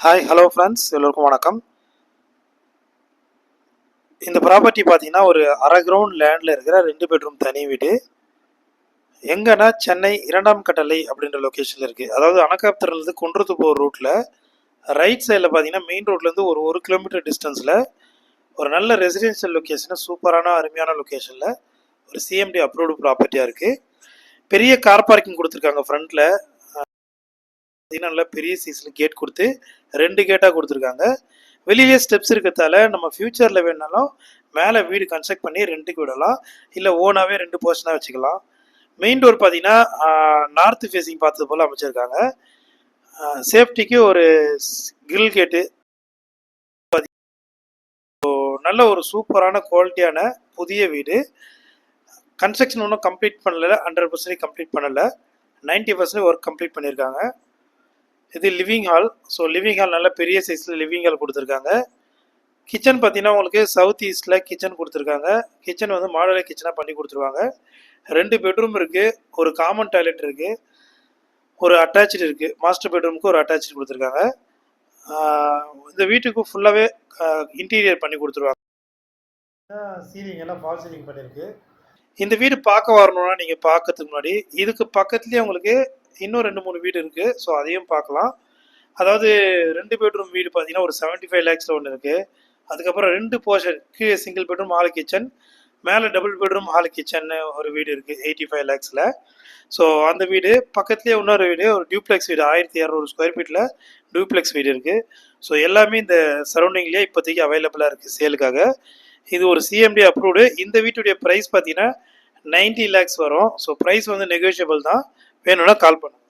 Hi hello friends எல்லோருக்கும் வணக்கம். இந்த ப்ராப்பர்ட்டி பார்த்தீங்கன்னா ஒரு அரை கிரவுண்ட் லேண்டில் இருக்கிற ரெண்டு பெட்ரூம் தனி வீடு. எங்கன்னா சென்னை இரண்டாம் கட்டளை அப்படின்ற லொக்கேஷனில் இருக்குது அதாவது அணக்காப்தர்லேருந்து குன்றத்து போகிற ரூட்டில் ரைட் சைடில் பார்த்தீங்கன்னா மெயின் ரோட்லேருந்து ஒரு ஒரு கிலோமீட்டர் டிஸ்டன்ஸில் ஒரு நல்ல ரெசிடென்ஷியல் லொக்கேஷன் சூப்பரான அருமையான லொக்கேஷனில் ஒரு சிஎம்டி அப்ரூவ்டு ப்ராப்பர்ட்டியாக இருக்குது பெரிய கார் பார்க்கிங் கொடுத்துருக்காங்க ஃப்ரண்ட்டில் பார்த்தீங்கன்னா நல்லா பெரிய சைஸில் கேட் கொடுத்து ரெண்டு கேட்டாக கொடுத்துருக்காங்க. வெளியிலே ஸ்டெப்ஸ் இருக்கிறதால நம்ம ஃப்யூச்சரில் வேணாலும் மேலே வீடு கன்ஸ்ட்ரக்ட் பண்ணி ரெண்டுக்கு விடலாம். இல்லை ஓனாகவே ரெண்டு போர்ஷனாக வச்சுக்கலாம். மெயின் டோர் பார்த்தீங்கன்னா நார்த் ஃபேஸிங் பார்த்தது போல் அமைச்சிருக்காங்க. சேஃப்டிக்கு ஒரு கிரில் கேட்டு நல்ல ஒரு சூப்பரான குவாலிட்டியான புதிய வீடு. கன்ஸ்ட்ரக்ஷன் ஒன்றும் கம்ப்ளீட் பண்ணல ஹண்ட்ரட் பர்சன்டேஜ் கம்ப்ளீட் பண்ணலை. நைன்ட்டி பர்சன்டேஜ் ஒர்க் கம்ப்ளீட் பண்ணியிருக்காங்க இது living hall so living hall நல்ல பெரிய சைஸில் லிவிங் ஹால் கொடுத்துருக்காங்க. கிச்சன் பார்த்தீங்கன்னா உங்களுக்கு சவுத் ஈஸ்டில் கிச்சன் கொடுத்துருக்காங்க. கிச்சன் வந்து மாடலே கிச்சனாக பண்ணி கொடுத்துருவாங்க. ரெண்டு பெட்ரூம் இருக்குது ஒரு காமன் டாய்லெட் இருக்குது ஒரு அட்டாச்சு இருக்குது மாஸ்டர் பெட்ரூமுக்கு ஒரு அட்டாச்சு கொடுத்துருக்காங்க. இந்த வீட்டுக்கு ஃபுல்லாகவே இன்டீரியர் பண்ணி கொடுத்துருவாங்க. சீலிங் எல்லாம் ஃபால் சீலிங் பண்ணியிருக்கு இந்த வீடு பார்க்க வரணும்னா நீங்கள் பார்க்கறதுக்கு முன்னாடி இதுக்கு பக்கத்துலேயே உங்களுக்கு இன்னும் ரெண்டு மூணு வீடு இருக்குது ஸோ அதையும் பார்க்கலாம். அதாவது ரெண்டு பெட்ரூம் வீடு பார்த்தீங்கன்னா ஒரு செவன்ட்டி ஃபைவ் லேக்ஸில் ஒன்று இருக்குது அதுக்கப்புறம் ரெண்டு போர்ஷன் கீழே சிங்கிள் பெட்ரூம் ஹால் கிச்சன் மேலே டபுள் பெட்ரூம் ஹால் கிச்சன் ஒரு வீடு இருக்குது எயிட்டி ஃபைவ் லேக்ஸில் ஸோ அந்த வீடு பக்கத்துலேயே இன்னொரு வீடு ஒரு டியூப்ளெக்ஸ் வீடு ஆயிரத்தி இரநூறு ஸ்கொயர் ஃபீட்டில் டியூப்ளெக்ஸ் வீடு இருக்குது ஸோ எல்லாமே இந்த சரௌண்டிங்லேயே இப்போதைக்கு அவைலபிளாக இருக்குது சேலுக்காக இது ஒரு சிஎம்டி அப்ரூவ்டு இந்த வீட்டுடைய ப்ரைஸ் பார்த்தீங்கன்னா நைன்ட்டி லேக்ஸ் வரும். ஸோ ப்ரைஸ் வந்து நெகோஷியபிள் தான். வேணும்னா கால் பண்ணுங்கள்